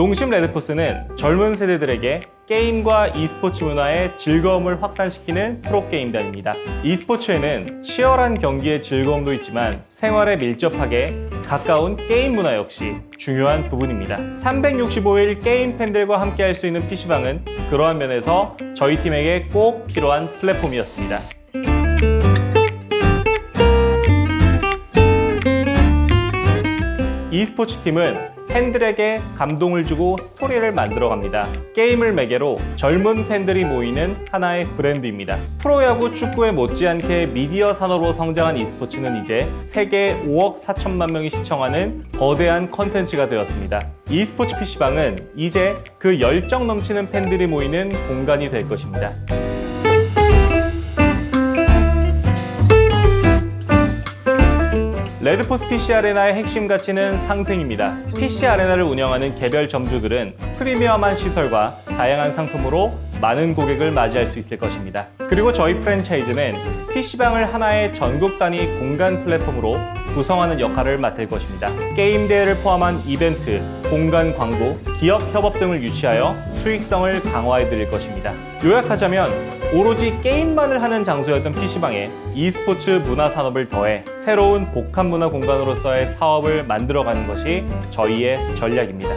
농심 레드포스는 젊은 세대들에게 게임과 e스포츠 문화의 즐거움을 확산시키는 프로게임단입니다. e스포츠에는 치열한 경기의 즐거움도 있지만 생활에 밀접하게 가까운 게임 문화 역시 중요한 부분입니다. 365일 게임 팬들과 함께 할 수 있는 PC방은 그러한 면에서 저희 팀에게 꼭 필요한 플랫폼이었습니다. E스포츠 팀은 팬들에게 감동을 주고 스토리를 만들어 갑니다. 게임을 매개로 젊은 팬들이 모이는 하나의 브랜드입니다. 프로야구 축구에 못지않게 미디어 산업으로 성장한 e스포츠는 이제 세계 5억 4천만 명이 시청하는 거대한 컨텐츠가 되었습니다. e스포츠 PC방은 이제 그 열정 넘치는 팬들이 모이는 공간이 될 것입니다. 레드포스 PC 아레나의 핵심 가치는 상생입니다. PC 아레나를 운영하는 개별 점주들은 프리미엄한 시설과 다양한 상품으로 많은 고객을 맞이할 수 있을 것입니다. 그리고 저희 프랜차이즈는 PC방을 하나의 전국 단위 공간 플랫폼으로 구성하는 역할을 맡을 것입니다. 게임 대회를 포함한 이벤트, 공간 광고, 기업 협업 등을 유치하여 수익성을 강화해 드릴 것입니다. 요약하자면 오로지 게임만을 하는 장소였던 PC방에 e스포츠 문화 산업을 더해 새로운 복합 문화 공간으로서의 사업을 만들어가는 것이 저희의 전략입니다.